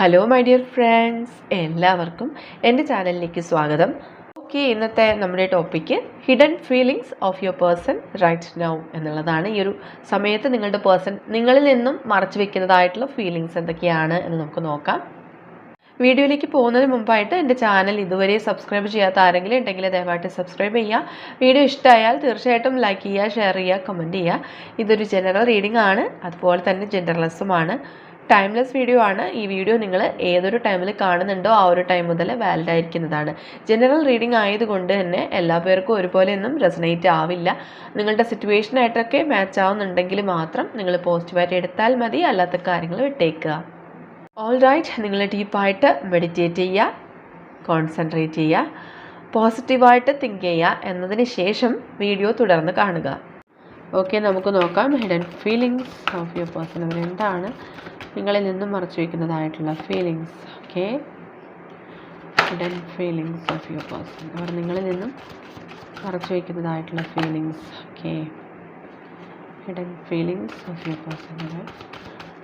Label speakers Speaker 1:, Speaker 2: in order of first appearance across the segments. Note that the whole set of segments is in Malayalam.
Speaker 1: ഹലോ മൈ ഡിയർ ഫ്രണ്ട്സ് എല്ലാവർക്കും എന്റെ ചാനലിലേക്ക് സ്വാഗതം. ഓക്കെ ഇന്നത്തെ നമ്മുടെ topic hidden feelings of your person right now എന്നുള്ളതാണ് ഈ ഒരു സമയത്ത് നിങ്ങളുടെ പേഴ്സൺ നിങ്ങളിൽ നിന്നും മറച്ചു വെക്കുന്നതായിട്ടുള്ള ഫീലിങ്സ് എന്തൊക്കെയാണ് എന്ന് നമുക്ക് നോക്കാം. വീഡിയോയിലേക്ക് പോകുന്നതിന് മുമ്പായിട്ട് എന്റെ ചാനൽ ഇതുവരെ സബ്സ്ക്രൈബ് ചെയ്യാത്ത ആരെങ്കിലും ഉണ്ടെങ്കിൽ ദയവായിട്ട് സബ്സ്ക്രൈബ് ചെയ്യുക. വീഡിയോ ഇഷ്ടമായാൽ തീർച്ചയായിട്ടും ലൈക്ക് ചെയ്യുക ഷെയർ ചെയ്യുക കമന്റ് ചെയ്യുക. ഇതൊരു ജനറൽ റീഡിംഗ് ആണ്. അതുപോലെ തന്നെ ജെൻഡർലെസ്സുമാണ് ടൈംലെസ് വീഡിയോ ആണ്. ഈ വീഡിയോ നിങ്ങൾ ഏതൊരു ടൈമിൽ കാണുന്നുണ്ടോ ആ ഒരു ടൈം മുതൽ വാലിഡ് ആയിരിക്കുന്നതാണ്. ജനറൽ റീഡിംഗ് ആയതുകൊണ്ട് തന്നെ എല്ലാ പേർക്കും ഒരുപോലെയൊന്നും റെസനേറ്റ് ആവില്ല. നിങ്ങളുടെ സിറ്റുവേഷനായിട്ടൊക്കെ മാച്ച് ആവുന്നുണ്ടെങ്കിൽ മാത്രം നിങ്ങൾ പോസിറ്റീവായിട്ട് എടുത്താൽ മതി. അല്ലാത്ത കാര്യങ്ങൾ വിട്ടേക്കുക. ഓൾ റൈറ്റ് നിങ്ങൾ ഡീപ്പായിട്ട് മെഡിറ്റേറ്റ് ചെയ്യുക. കോൺസെൻട്രേറ്റ് ചെയ്യുക. പോസിറ്റീവായിട്ട് തിങ്ക് ചെയ്യുക. എന്നതിന് ശേഷം വീഡിയോ തുടർന്ന് കാണുക. ഓക്കെ നമുക്ക് നോക്കാം. Hidden feelings of your person അവർ എന്താണ്? നിങ്ങളിൽ നിന്നും മറച്ചു വയ്ക്കുന്നതായിട്ടുള്ള feelings okay. Hidden feelings of your person അവർ നിങ്ങളിൽ നിന്നും മറച്ചു വയ്ക്കുന്നതായിട്ടുള്ള feelings okay. Hidden feelings of your person അവർ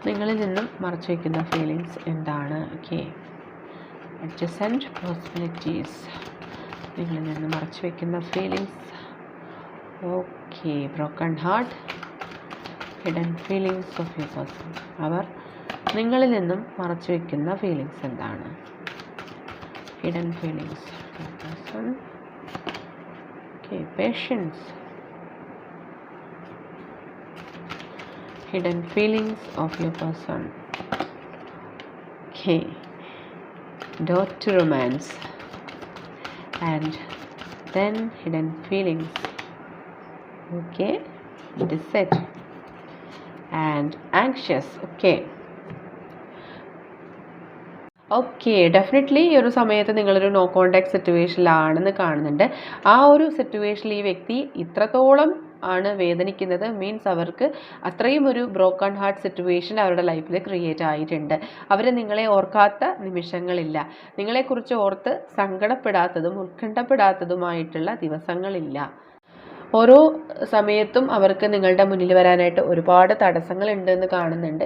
Speaker 1: നിങ്ങളിൽ നിന്നും മറച്ചു വയ്ക്കുന്ന ഫീലിങ്സ് എന്താണ്? ഓക്കെ. അഡ്ജസന്റ് പോസിബിലിറ്റീസ് നിങ്ങളിൽ നിന്നും മറച്ചു വയ്ക്കുന്ന feelings Okay broken heart hidden feelings of you person അവർ നിങ്ങളിൽ നിന്നും മറച്ചു വയ്ക്കുന്ന ഫീലിങ്സ് എന്താണ് hidden feelings person okay patience hidden feelings of your person. Okay, dot to romance, and then hidden feelings. Okay, it is set. And anxious. Okay. Okay definitely ഈ ഒരു സമയത്ത് നിങ്ങളൊരു നോ കോണ്ടാക്ട് സിറ്റുവേഷനിലാണെന്ന് കാണുന്നുണ്ട്. ആ ഒരു സിറ്റുവേഷനിൽ ഈ വ്യക്തി ഇത്രത്തോളം ആണ് വേദനിക്കുന്നത്. മീൻസ് അവർക്ക് അത്രയും ഒരു ബ്രോക്കൺ ഹാർട്ട് സിറ്റുവേഷൻ അവരുടെ ലൈഫിൽ ക്രിയേറ്റ് ആയിട്ടുണ്ട്. അവർ നിങ്ങളെ ഓർക്കാത്ത നിമിഷങ്ങളില്ല. നിങ്ങളെക്കുറിച്ച് ഓർത്ത് സങ്കടപ്പെടാത്തതും ഉത്കണ്ഠപ്പെടാത്തതുമായിട്ടുള്ള ദിവസങ്ങളില്ല. ഓരോ സമയത്തും അവർക്ക് നിങ്ങളുടെ മുന്നിൽ വരാനായിട്ട് ഒരുപാട് തടസ്സങ്ങളുണ്ട് എന്ന് കാണുന്നുണ്ട്.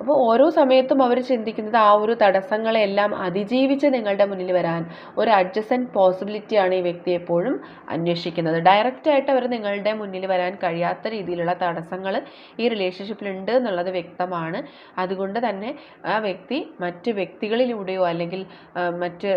Speaker 1: അപ്പോൾ ഓരോ സമയത്തും അവർ ചിന്തിക്കുന്നത് ആ ഒരു തടസ്സങ്ങളെല്ലാം അതിജീവിച്ച് നിങ്ങളുടെ മുന്നിൽ വരാൻ ഒരു അഡ്ജസന്റ് പോസിബിലിറ്റിയാണ് ഈ വ്യക്തി എപ്പോഴും അന്വേഷിക്കുന്നത്. ഡയറക്റ്റായിട്ട് അവർ നിങ്ങളുടെ മുന്നിൽ വരാൻ കഴിയാത്ത രീതിയിലുള്ള തടസ്സങ്ങൾ ഈ റിലേഷൻഷിപ്പിൽ ഉണ്ട് എന്നുള്ളത് വ്യക്തമാണ്. അതുകൊണ്ട് തന്നെ ആ വ്യക്തി മറ്റ് വ്യക്തികളിലൂടെയോ അല്ലെങ്കിൽ മറ്റ്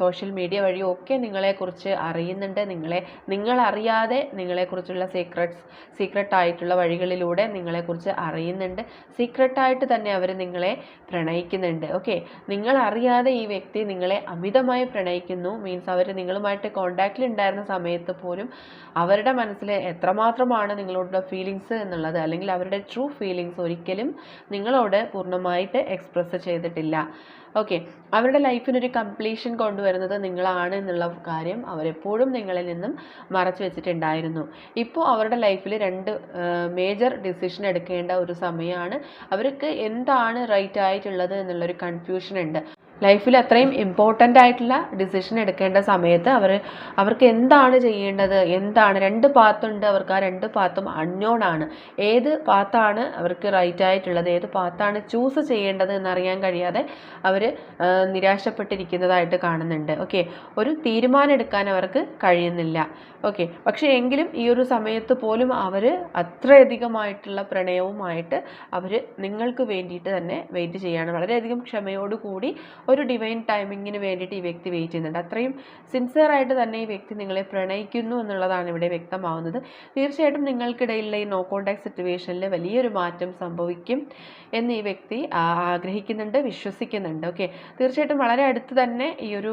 Speaker 1: സോഷ്യൽ മീഡിയ വഴിയോ ഒക്കെ നിങ്ങളെക്കുറിച്ച് അറിയുന്നുണ്ട്. നിങ്ങളെ നിങ്ങളറിയാതെ നിങ്ങളെക്കുറിച്ചുള്ള സീക്രട്സ് സീക്രട്ട് ആയിട്ടുള്ള വഴികളിലൂടെ നിങ്ങളെക്കുറിച്ച് അറിയുന്നുണ്ട്. സീക്രട്ടായിട്ട് തന്നെ അവർ നിങ്ങളെ പ്രണയിക്കുന്നുണ്ട്. ഓക്കെ നിങ്ങൾ അറിയാതെ ഈ വ്യക്തി നിങ്ങളെ അമിതമായി പ്രണയിക്കുന്നു. മീൻസ് അവർ നിങ്ങളുമായിട്ട് കോണ്ടാക്റ്റിൽ ഉണ്ടായിരുന്ന സമയത്ത് പോലും അവരുടെ മനസ്സിൽ എത്രമാത്രമാണ് നിങ്ങളോടുള്ള ഫീലിങ്സ് എന്നുള്ളത് അല്ലെങ്കിൽ അവരുടെ ട്രൂ ഫീലിങ്സ് ഒരിക്കലും നിങ്ങളോട് പൂർണമായിട്ട് എക്സ്പ്രസ് ചെയ്തിട്ടില്ല. ഓക്കെ അവരുടെ ലൈഫിനൊരു കംപ്ലീഷൻ കൊണ്ടുവരുന്നത് നിങ്ങളാണ് എന്നുള്ള കാര്യം അവരെപ്പോഴും നിങ്ങളിൽ നിന്നും മറച്ചു വെച്ചിട്ടുണ്ടായിരുന്നു. ഇപ്പോൾ അവരുടെ ലൈഫിൽ രണ്ട് മേജർ ഡിസിഷൻ എടുക്കേണ്ട ഒരു സമയമാണ് അവർക്ക് എന്താണ് റൈറ്റ് ആയിട്ടുള്ളത് എന്നുള്ളൊരു കൺഫ്യൂഷൻ ഉണ്ട്. ലൈഫിൽ അത്രയും ഇമ്പോർട്ടന്റ് ആയിട്ടുള്ള ഡിസിഷൻ എടുക്കേണ്ട സമയത്ത് അവർ അവർക്ക് എന്താണ് ചെയ്യേണ്ടത്? എന്താണ്? രണ്ട് പാത്തുണ്ട് അവർക്ക് ആ രണ്ട് പാത്തും അൺനോൺ ആണ്. ഏത് പാത്താണ് അവർക്ക് റൈറ്റ് ആയിട്ടുള്ളത്? ഏത് പാത്താണ് ചൂസ് ചെയ്യേണ്ടത് എന്നറിയാൻ കഴിയാതെ അവർ നിരാശപ്പെട്ടിരിക്കുന്നതായിട്ട് കാണുന്നുണ്ട്. ഓക്കെ ഒരു തീരുമാനം എടുക്കാൻ അവർക്ക് കഴിയുന്നില്ല. ഓക്കെ പക്ഷേ എങ്കിലും ഈ ഒരു സമയത്ത് പോലും അവർ അത്രയധികമായിട്ടുള്ള പ്രണയവുമായിട്ട് അവർ നിങ്ങൾക്ക് വേണ്ടിയിട്ട് തന്നെ വെയിറ്റ് ചെയ്യാണ്. വളരെയധികം ക്ഷമയോടുകൂടി ഒരു ഡിവൈൻ ടൈമിങ്ങിന് വേണ്ടിയിട്ട് ഈ വ്യക്തി വെയിറ്റ് ചെയ്യുന്നുണ്ട്. അത്രയും സിൻസിയറായിട്ട് തന്നെ ഈ വ്യക്തി നിങ്ങളെ പ്രണയിക്കുന്നു എന്നുള്ളതാണ് ഇവിടെ വ്യക്തമാവുന്നത്. തീർച്ചയായിട്ടും നിങ്ങൾക്കിടയിലുള്ള ഈ നോ കോൺടാക്ട് സിറ്റുവേഷനിൽ വലിയൊരു മാറ്റം സംഭവിക്കും എന്ന് ഈ വ്യക്തി ആഗ്രഹിക്കുന്നുണ്ട് വിശ്വസിക്കുന്നുണ്ട്. ഓക്കെ തീർച്ചയായിട്ടും വളരെ അടുത്ത് തന്നെ ഈ ഒരു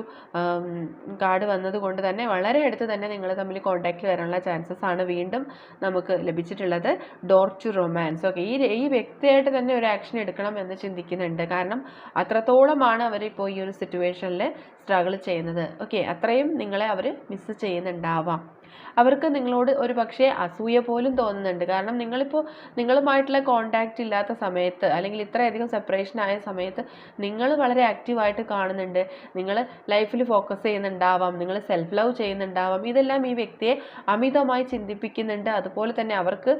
Speaker 1: കാർഡ് വന്നതുകൊണ്ട് തന്നെ വളരെ അടുത്ത് തന്നെ നിങ്ങൾ തമ്മിൽ കോൺടാക്റ്റ് വരാനുള്ള ചാൻസസ് ആണ് വീണ്ടും നമുക്ക് ലഭിച്ചിട്ടുള്ളത്. ഡോർ ടു റൊമാൻസ് ഓക്കെ ഈ ഈ വ്യക്തിയായിട്ട് തന്നെ ഒരു ആക്ഷൻ എടുക്കണം എന്ന് ചിന്തിക്കുന്നുണ്ട്. കാരണം അത്രത്തോളമാണ് അവരിപ്പോൾ ഈ ഒരു സിറ്റുവേഷനിൽ സ്ട്രഗിൾ ചെയ്യുന്നത്. ഓക്കെ അത്രയും നിങ്ങളെ അവർ മിസ് ചെയ്യുന്നുണ്ടാവാം. അവർക്ക് നിങ്ങളോട് ഒരു പക്ഷേ അസൂയ പോലും തോന്നുന്നുണ്ട്. കാരണം നിങ്ങളിപ്പോൾ നിങ്ങളുമായിട്ടുള്ള കോണ്ടാക്റ്റ് ഇല്ലാത്ത സമയത്ത് അല്ലെങ്കിൽ ഇത്രയധികം സെപ്പറേഷൻ ആയ സമയത്ത് നിങ്ങൾ വളരെ ആക്റ്റീവായിട്ട് കാണുന്നുണ്ട്. നിങ്ങൾ ലൈഫിൽ ഫോക്കസ് ചെയ്യുന്നുണ്ടാവാം. നിങ്ങൾ സെൽഫ് ലവ് ചെയ്യുന്നുണ്ടാവാം. ഇതെല്ലാം ഈ വ്യക്തിയെ അമിതമായി ചിന്തിപ്പിക്കുന്നുണ്ട്. അതുപോലെ തന്നെ അവർക്ക്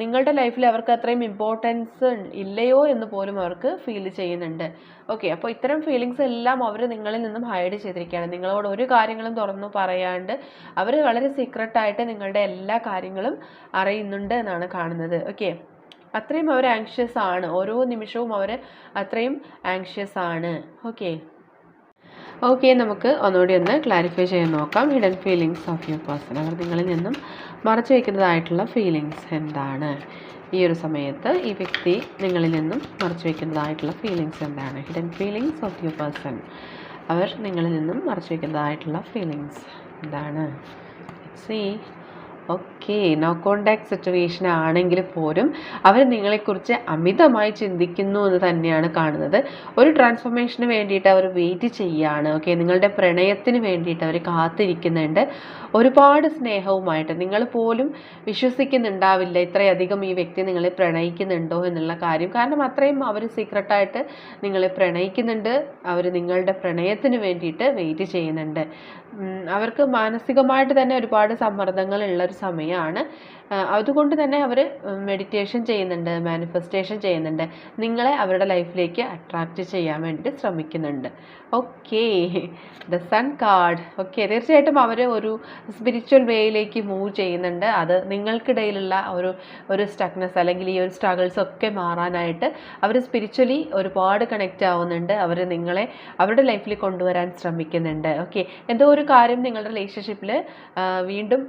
Speaker 1: നിങ്ങളുടെ ലൈഫിൽ അവർക്ക് അത്രയും ഇമ്പോർട്ടൻസ് ഇല്ലയോ എന്ന് പോലും അവർക്ക് ഫീൽ ചെയ്യുന്നുണ്ട്. ഓക്കെ അപ്പോൾ ഇത്തരം ഫീലിങ്സ് എല്ലാം അവർ നിങ്ങളിൽ നിന്നും ഹൈഡ് ചെയ്തിരിക്കുകയാണ്. നിങ്ങളോട് ഒരു കാര്യങ്ങളും തുറന്നു പറയാണ്ട് അവർ വളരെ സീക്രട്ടായിട്ട് നിങ്ങളുടെ എല്ലാ കാര്യങ്ങളും അറിയുന്നുണ്ട് എന്നാണ് കാണുന്നത്. ഓക്കെ അത്രയും അവർ ആങ്ഷ്യസ് ആണ്. ഓരോ നിമിഷവും അവർ അത്രയും ആങ്ഷ്യസ് ആണ്. ഓക്കെ ഓക്കെ നമുക്ക് ഒന്നുകൂടി ഒന്ന് ക്ലാരിഫൈ ചെയ്യാൻ നോക്കാം. Hidden feelings of your person അവർ നിങ്ങളിൽ നിന്നും മറച്ചു വയ്ക്കുന്നതായിട്ടുള്ള ഫീലിങ്സ് എന്താണ്? ഈ ഒരു സമയത്ത് ഈ വ്യക്തി നിങ്ങളിൽ നിന്നും മറച്ചു വയ്ക്കുന്നതായിട്ടുള്ള ഫീലിങ്സ് എന്താണ്? Hidden feelings of your person അവർ നിങ്ങളിൽ നിന്നും മറച്ചു വയ്ക്കുന്നതായിട്ടുള്ള ഫീലിങ്സ് എന്താണ്? See okay no contact situation ആണെങ്കിൽ പോലും അവർ നിങ്ങളെക്കുറിച്ച് അമിതമായി ചിന്തിക്കുന്നു എന്ന് തന്നെയാണ് കാണുന്നത്. ഒരു ട്രാൻസ്ഫോർമേഷന് വേണ്ടിയിട്ട് അവർ വെയിറ്റ് ചെയ്യുകയാണ് ഓക്കെ നിങ്ങളുടെ പ്രണയത്തിന് വേണ്ടിയിട്ട് അവർ കാത്തിരിക്കുന്നുണ്ട്. ഒരുപാട് സ്നേഹവുമായിട്ട്. നിങ്ങൾ പോലും വിശ്വസിക്കുന്നുണ്ടാവില്ല ഇത്രയധികം ഈ വ്യക്തി നിങ്ങളെ പ്രണയിക്കുന്നുണ്ടോ എന്നുള്ള കാര്യം. കാരണം അത്രയും അവർ സീക്രട്ടായിട്ട് നിങ്ങളെ പ്രണയിക്കുന്നുണ്ട്. അവർ നിങ്ങളുടെ പ്രണയത്തിന് വേണ്ടിയിട്ട് വെയിറ്റ് ചെയ്യുന്നുണ്ട്. അവർക്ക് മാനസികമായിട്ട് തന്നെ ഒരുപാട് സമ്മർദ്ദങ്ങൾ ഉള്ള ഒരു സമയമാണ് അതുകൊണ്ട് തന്നെ അവർ മെഡിറ്റേഷൻ ചെയ്യുന്നുണ്ട് മാനിഫെസ്റ്റേഷൻ ചെയ്യുന്നുണ്ട്. നിങ്ങളെ അവരുടെ ലൈഫിലേക്ക് അട്രാക്റ്റ് ചെയ്യാൻ വേണ്ടി ശ്രമിക്കുന്നുണ്ട്. Okay the sun card okay തീർച്ചയായിട്ടും അവർ ഒരു സ്പിരിച്വൽ വേയിലേക്ക് മൂവ് ചെയ്യുന്നുണ്ട്. അത് നിങ്ങൾക്കിടയിലുള്ള ഒരു ഒരു സ്റ്റക്നെസ് അല്ലെങ്കിൽ ഈ ഒരു സ്ട്രഗിൾസ് ഒക്കെ മാറാനായിട്ട് അവർ സ്പിരിച്വലി ഒരുപാട് കണക്റ്റ് ആവുന്നുണ്ട്. അവർ നിങ്ങളെ അവരുടെ ലൈഫിൽ കൊണ്ടുവരാൻ ശ്രമിക്കുന്നുണ്ട്. ഓക്കെ എന്തോ ഒരു കാര്യം നിങ്ങളുടെ റിലേഷൻഷിപ്പിൽ വീണ്ടും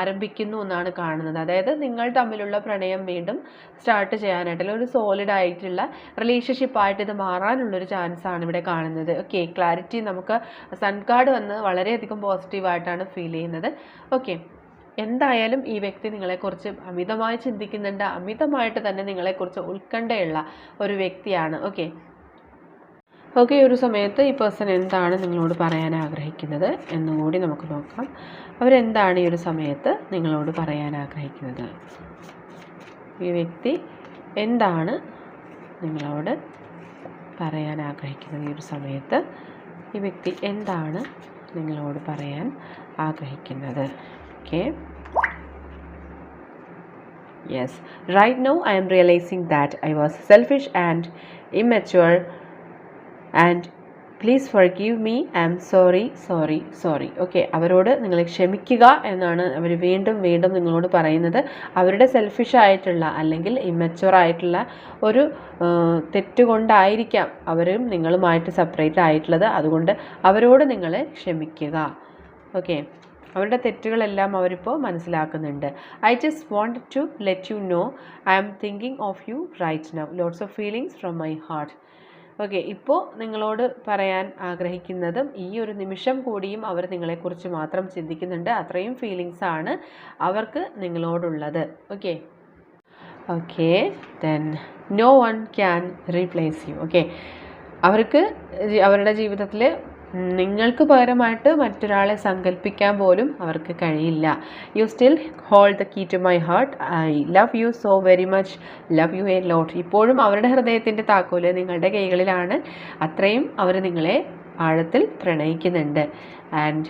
Speaker 1: ആരംഭിക്കുന്നു എന്നാണ് കാണുന്നത്. അതായത് നിങ്ങൾ തമ്മിലുള്ള പ്രണയം വീണ്ടും സ്റ്റാർട്ട് ചെയ്യാനായിട്ട് അല്ലെങ്കിൽ ഒരു സോളിഡ് ആയിട്ടുള്ള റിലേഷൻഷിപ്പ് ആയിട്ട് ഇത് മാറാനുള്ളൊരു ചാൻസാണ് ഇവിടെ കാണുന്നത്. ഓക്കെ ക്ലാരിറ്റി നമുക്ക് സൺ കാർഡ് വന്ന് വളരെയധികം പോസിറ്റീവായിട്ടാണ് ഫീൽ ചെയ്യുന്നത്. ഓക്കെ എന്തായാലും ഈ വ്യക്തി നിങ്ങളെക്കുറിച്ച് അമിതമായി ചിന്തിക്കുന്നുണ്ട്. അമിതമായിട്ട് തന്നെ നിങ്ങളെക്കുറിച്ച് ഉത്കണ്ഠയുള്ള ഒരു വ്യക്തിയാണ്. ഓക്കെ ഓക്കെ ഒരു സമയത്ത് ഈ പേഴ്സൺ എന്താണ് നിങ്ങളോട് പറയാൻ ആഗ്രഹിക്കുന്നത് എന്നുകൂടി നമുക്ക് നോക്കാം. അവരെന്താണ് ഈ ഒരു സമയത്ത് നിങ്ങളോട് പറയാൻ ആഗ്രഹിക്കുന്നത്? ഈ വ്യക്തി എന്താണ് നിങ്ങളോട് പറയാൻ ആഗ്രഹിക്കുന്നത് ഈ ഒരു സമയത്ത്? ഈ വ്യക്തി എന്താണ് നിങ്ങളോട് പറയാൻ ആഗ്രഹിക്കുന്നത്? Okay. Yes right now I'm realising that I was selfish and immature and please forgive me I'm sorry sorry sorry okay അവരോട് നിങ്ങൾ ക്ഷമിക്കുക എന്നാണ് അവർ വീണ്ടും വീണ്ടും നിങ്ങളോട് പറയുന്നത്. അവരുടെ സെൽഫിഷ് ആയിട്ടുള്ള അല്ലെങ്കിൽ ഇമ്മച്ചുവർ ആയിട്ടുള്ള ഒരു തെറ്റുകൊണ്ടായിരിക്കാം അവരും നിങ്ങളുമായിട്ട് സെപ്പറേറ്റ് ആയിട്ടുള്ളത്. അതുകൊണ്ട് അവരോട് നിങ്ങൾ ക്ഷമിക്കുക. ഓക്കെ അവരുടെ തെറ്റുകളെല്ലാം അവരിപ്പോൾ മനസ്സിലാക്കുന്നുണ്ട്. I just want to let you know I am thinking of you right now lots of feelings from my heart okay ഇപ്പോൾ നിങ്ങളോട് പറയാൻ ആഗ്രഹിക്കുന്നതും ഈ ഒരു നിമിഷം കൂടിയും അവർ നിങ്ങളെക്കുറിച്ച് മാത്രം ചിന്തിക്കുന്നുണ്ട്. അത്രയും ഫീലിങ്സ് ആണ് അവർക്ക് നിങ്ങളോടുള്ളത്. Okay? Okay then no one can replace you okay അവർക്ക് അവരുടെ ജീവിതത്തിൽ നിങ്ങൾക്ക് പകരമായിട്ട് മറ്റൊരാളെ സങ്കല്പിക്കാൻ പോലും അവർക്ക് കഴിയില്ല. You still hold the key to my heart I love you so very much love you a lot ഇപ്പോഴും അവരുടെ ഹൃദയത്തിന്റെ താക്കോൽ നിങ്ങളുടെ കൈകളിലാണ്. അത്രയും അവർ നിങ്ങളെ ആഴത്തിൽ പ്രണയിക്കുന്നുണ്ട്. And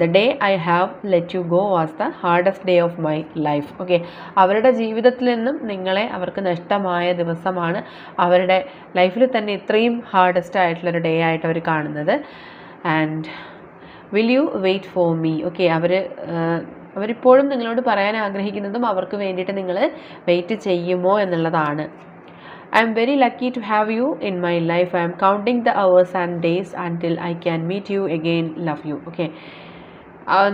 Speaker 1: the day I have let you go was the hardest day of my life okay അവരുടെ ജീവിതത്തിൽ നിന്നും നിങ്ങളെ അവർക്ക് നഷ്ടമായ ദിവസമാണ് അവരുടെ ലൈഫിൽ തന്നെ ഇത്രയും ഹാർഡസ്റ്റ് ആയിട്ടുള്ളൊരു ഡേ ആയിട്ട് അവർ കാണുന്നത്. And will you wait for me okay അവർ അവരിപ്പോഴും നിങ്ങളോട് പറയാൻ ആഗ്രഹിക്കുന്നതും അവർക്ക് വേണ്ടിയിട്ട് നിങ്ങൾ വെയിറ്റ് ചെയ്യുമോ എന്നുള്ളതാണ്. I'm very lucky to have you in my life I'm counting the hours and days until I can meet you again love you okay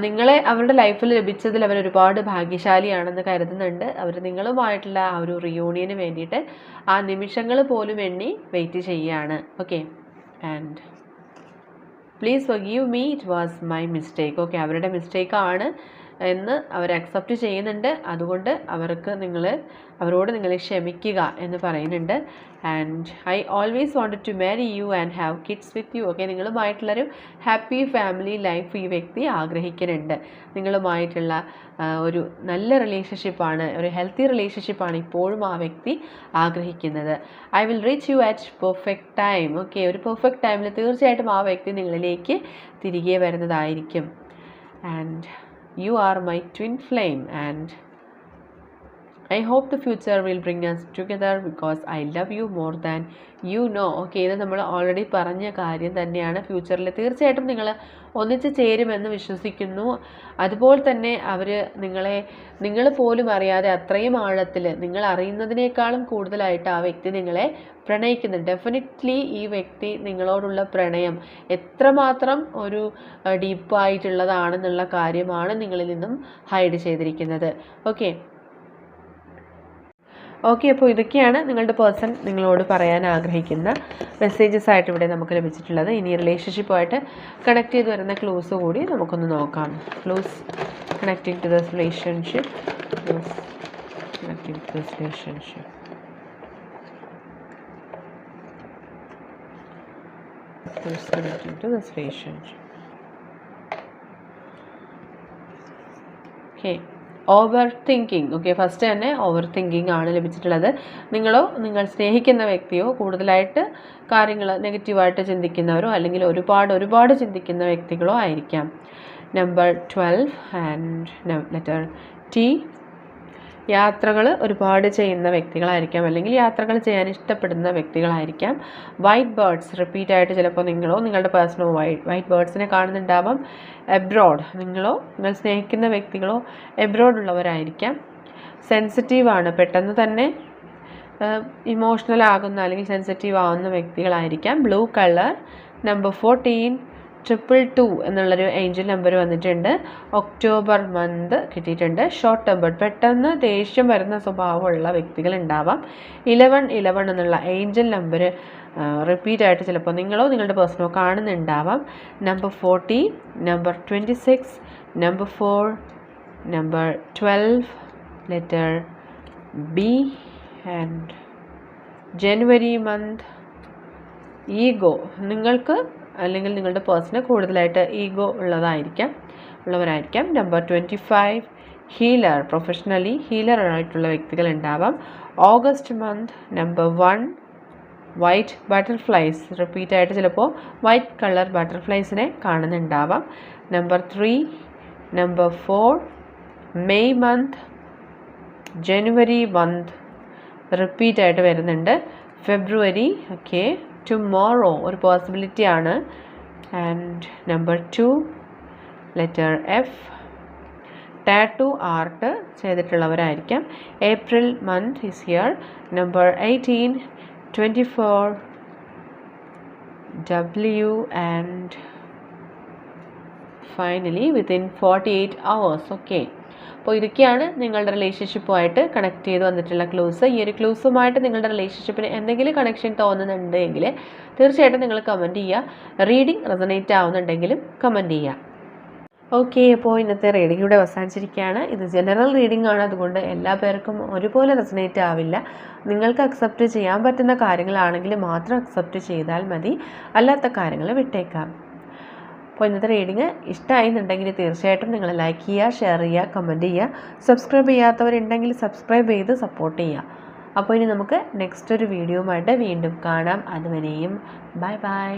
Speaker 1: നിങ്ങളെ അവരുടെ ലൈഫിൽ ലഭിച്ചതിൽ അവർ ഒരുപാട് ഭാഗ്യശാലിയാണെന്ന് കരുതുന്നുണ്ട്. അവർ നിങ്ങളുമായിട്ടുള്ള ആ ഒരു റിയൂണിയന് വേണ്ടിയിട്ട് ആ നിമിഷങ്ങൾ പോലും എണ്ണി വെയിറ്റ് ചെയ്യുകയാണ്. Okay and please forgive me it was my mistake okay അവരുടെ മിസ്റ്റേക്കാണ് എന്ന് അവർ അക്സെപ്റ്റ് ചെയ്യുന്നുണ്ട്. അതുകൊണ്ട് അവർക്ക് നിങ്ങൾ അവരോട് നിങ്ങൾ ക്ഷമിക്കുക എന്ന് പറയുന്നുണ്ട്. And I always wanted to marry you and have kids with you okay നിങ്ങളുമായിട്ടുള്ളൊരു happy family life ഈ വ്യക്തി ആഗ്രഹിക്കുന്നുണ്ട്. നിങ്ങളുമായിട്ടുള്ള ഒരു നല്ല റിലേഷൻഷിപ്പാണ് ഒരു ഹെൽത്തി റിലേഷൻഷിപ്പാണ് ഇപ്പോഴും ആ വ്യക്തി ആഗ്രഹിക്കുന്നത്. I will reach you at perfect time okay ഒരു പെർഫെക്റ്റ് ടൈമിൽ തീർച്ചയായിട്ടും ആ വ്യക്തി നിങ്ങളിലേക്ക് തിരികെ വരുന്നതായിരിക്കും. And you are my twin flame and I hope the future will bring us together because I love you more than you know okay ഇത് നമ്മൾ ഓൾറെഡി പറഞ്ഞ കാര്യം തന്നെയാണ്. ഫ്യൂച്ചറിൽ തീർച്ചയായിട്ടും നിങ്ങൾ ഒന്നിച്ച് ചേരുമെന്ന് വിശ്വസിക്കുന്നു. അതുപോലെ തന്നെ അവർ നിങ്ങളെ നിങ്ങൾ പോലും അറിയാതെ അത്രയും ആഴത്തിൽ നിങ്ങൾ അറിയുന്നതിനേക്കാളും കൂടുതലായിട്ട് ആ വ്യക്തി നിങ്ങളെ പ്രണയിക്കുന്നുണ്ട്. ഡെഫിനറ്റ്ലി ഈ വ്യക്തി നിങ്ങളോടുള്ള പ്രണയം എത്രമാത്രം ഒരു ഡീപ്പായിട്ടുള്ളതാണെന്നുള്ള കാര്യമാണ് നിങ്ങളിൽ നിന്നും ഹൈഡ് ചെയ്തിരിക്കുന്നത്. ഓക്കെ ഓക്കെ അപ്പോൾ ഇതൊക്കെയാണ് നിങ്ങളുടെ പേഴ്സൺ നിങ്ങളോട് പറയാൻ ആഗ്രഹിക്കുന്ന മെസ്സേജസ് ആയിട്ട് ഇവിടെ നമുക്ക് ലഭിച്ചിട്ടുള്ളത്. ഇനി റിലേഷൻഷിപ്പുമായിട്ട് കണക്ട് ചെയ്ത് വരുന്ന ക്ലൂസ് കൂടി നമുക്കൊന്ന് നോക്കാം. Clues connecting to this relationship clues connecting to this relationship Clues connecting to this relationship. Okay over thinking okay first തന്നെ ഓവർ തിങ്കിങ് ആണ് ലഭിച്ചിട്ടുള്ളത്. നിങ്ങളോ നിങ്ങൾ സ്നേഹിക്കുന്ന വ്യക്തിയോ കൂടുതലായിട്ട് കാര്യങ്ങൾ നെഗറ്റീവായിട്ട് ചിന്തിക്കുന്നവരോ അല്ലെങ്കിൽ ഒരുപാട് ഒരുപാട് ചിന്തിക്കുന്ന വ്യക്തികളോ ആയിരിക്കാം. Number twelve and letter T യാത്രകൾ ഒരുപാട് ചെയ്യുന്ന വ്യക്തികളായിരിക്കാം. അല്ലെങ്കിൽ യാത്രകൾ ചെയ്യാൻ ഇഷ്ടപ്പെടുന്ന വ്യക്തികളായിരിക്കാം. വൈറ്റ് ബേർഡ്സ് റിപ്പീറ്റ് ആയിട്ട് ചിലപ്പോൾ നിങ്ങളോ നിങ്ങളുടെ പേഴ്സണോ വൈറ്റ് വൈറ്റ് ബേർഡ്സിനെ കാണുന്നുണ്ടാവാം. എബ്രോഡ് നിങ്ങളോ നിങ്ങൾ സ്നേഹിക്കുന്ന വ്യക്തികളോ എബ്രോഡ് ഉള്ളവരായിരിക്കാം. സെൻസിറ്റീവാണ് പെട്ടെന്ന് തന്നെ ഇമോഷണൽ ആകുന്ന അല്ലെങ്കിൽ സെൻസിറ്റീവ് ആവുന്ന വ്യക്തികളായിരിക്കാം. Blue colour number fourteen triple two എന്നുള്ളൊരു ഏഞ്ചൽ നമ്പർ വന്നിട്ടുണ്ട്. ഒക്ടോബർ മന്ത് കിട്ടിയിട്ടുണ്ട്. ഷോർട്ട് ടെമ്പർ പെട്ടെന്ന് ദേഷ്യം വരുന്ന സ്വഭാവമുള്ള വ്യക്തികൾ ഉണ്ടാവാം ഇലവൺ ഇലവൺ എന്നുള്ള ഏഞ്ചൽ നമ്പർ റിപ്പീറ്റ് ആയിട്ട് ചിലപ്പോൾ നിങ്ങളോ നിങ്ങളുടെ പേഴ്സണോ കാണുന്നുണ്ടാവാം. Number forty number twenty six number four number twelve letter B and January month ego നിങ്ങൾക്ക് അല്ലെങ്കിൽ നിങ്ങളുടെ പേഴ്സണ് കൂടുതലായിട്ട് ഈഗോ ഉള്ളതായിരിക്കാം ഉള്ളവരായിരിക്കാം. Number twenty five healer professionally healer ആയിട്ടുള്ള വ്യക്തികൾ ഉണ്ടാവാം. August month number one white butterflies repeat ആയിട്ട് ചിലപ്പോൾ വൈറ്റ് കളർ ബട്ടർഫ്ലൈസിനെ കാണുന്നുണ്ടാവാം. Number three number four May month January month റിപ്പീറ്റായിട്ട് വരുന്നുണ്ട്. ഫെബ്രുവരി ഓക്കെ ടുമോറോ ഒരു പോസിബിലിറ്റി ആണ്. And number two letter F tattoo art ചെയ്തിട്ടുള്ളവരായിരിക്കാം. April month is here number eighteen twenty four W and finally within forty eight hours okay അപ്പോൾ ഇതൊക്കെയാണ് നിങ്ങളുടെ റിലേഷൻഷിപ്പുമായിട്ട് കണക്ട് ചെയ്ത് വന്നിട്ടുള്ള ക്ലൂസ് ഈ ഒരു ക്ലൂസുമായിട്ട് നിങ്ങളുടെ റിലേഷൻഷിപ്പിന് എന്തെങ്കിലും കണക്ഷൻ തോന്നുന്നുണ്ടെങ്കിൽ തീർച്ചയായിട്ടും നിങ്ങൾ കമന്റ് ചെയ്യുക. റീഡിംഗ് റെസനേറ്റ് ആവുന്നുണ്ടെങ്കിലും കമന്റ് ചെയ്യുക. ഓക്കെ അപ്പോൾ ഇന്നത്തെ റീഡിംഗ് ഇവിടെ അവസാനിച്ചിരിക്കുകയാണ്. ഇത് ജനറൽ റീഡിംഗ് ആണ്. അതുകൊണ്ട് എല്ലാ പേർക്കും ഒരുപോലെ റെസനേറ്റ് ആവില്ല. നിങ്ങൾക്ക് അക്സെപ്റ്റ് ചെയ്യാൻ പറ്റുന്ന കാര്യങ്ങളാണെങ്കിൽ മാത്രം അക്സെപ്റ്റ് ചെയ്താൽ മതി. അല്ലാത്ത കാര്യങ്ങൾ വിട്ടേക്കാം. അപ്പോൾ ഇന്നത്തെ റീഡിങ് ഇഷ്ടമായിരുന്നുണ്ടെങ്കിൽ തീർച്ചയായിട്ടും നിങ്ങൾ ലൈക്ക് ചെയ്യുക ഷെയർ ചെയ്യുക കമന്റ് ചെയ്യുക. സബ്സ്ക്രൈബ് ചെയ്യാത്തവരുണ്ടെങ്കിൽ സബ്സ്ക്രൈബ് ചെയ്ത് സപ്പോർട്ട് ചെയ്യുക. അപ്പോൾ ഇനി നമുക്ക് നെക്സ്റ്റ് ഒരു വീഡിയോയുമായിട്ട് വീണ്ടും കാണാം. അതുവരെയും ബൈ ബൈ